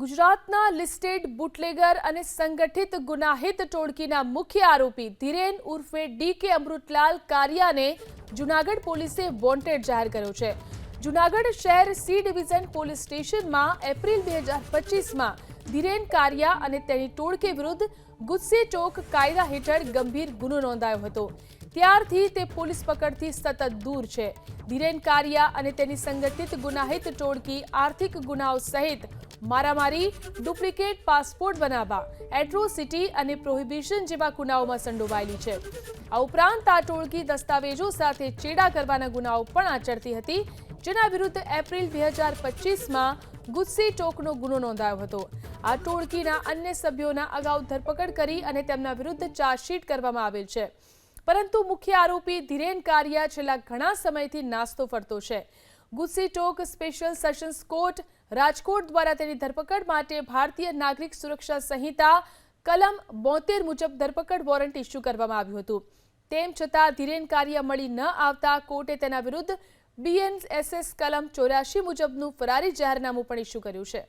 ગુજરાતના listed bootlegger અને સંગઠિત ગુનાહિત ટોળકીના મુખ્ય આરોપી ધીરેન ઉર્ફે ડી કે અમૃતલાલ કારિયાને જુનાગઢ પોલીસે વોન્ટેડ જાહેર કર્યો છે. જુનાગઢ શહેર સી ડિવિઝન પોલીસ સ્ટેશનમાં એપ્રિલ બે હજાર પચીસમાં ધીરેન કારિયા અને તેની ટોળકી વિરુદ્ધ ગુસ્સે ચોક કાયદા હેઠળ ગંભીર ગુનો નોંધાયો હતો. ત્યારથી તે પોલીસ પકડથી સતત દૂર છે. ધીરેન કારિયા અને તેની સંગઠિત ગુનાહિત ટોળકી આર્થિક ગુનાઓ સહિત મારામારી, ડુપ્લિકેટ પાસપોર્ટ બનાવવા, એટ્રોસિટી અને પ્રોહિબિશન જેવા ગુનાઓમાં સંડોવાયેલી છે. આ ઉપરાંત આ ટોળકી દસ્તાવેજો સાથે ચેડા કરવાના ગુનાઓ પણ આચરતી હતી, જેના વિરુદ્ધ એપ્રિલ બે હજાર પચીસમાં ગુસ્સી ટોકનો ગુનો નોંધાયો હતો. આ ટોળકીના અન્ય સભ્યોના અગાઉ ધરપકડ કરી અને તેમના વિરુદ્ધ ચાર્જશીટ કરવામાં આવેલ છે. પરંતુ મુખ્ય આરોપી ધીરેન કારિયા છેલ્લા ઘણા સમયથી નાસ્તો ફરતો છે. ગુસ્સી ટોક સ્પેશિયલ સેશન્સ કોર્ટ રાજકોટ દ્વારા તેની ધરપકડ માટે ભારતીય નાગરિક સુરક્ષા સંહિતા કલમ બોતેર મુજબ ધરપકડ વોરંટ ઇસ્યુ કરવામાં આવ્યું હતું. તેમ છતાં ધીરેન કાર્ય મળી ન આવતા કોર્ટે તેના વિરુદ્ધ બીએનએસએસ કલમ ચોર્યાસી મુજબનું ફરારી જાહેરનામું પણ ઇસ્યુ કર્યું છે.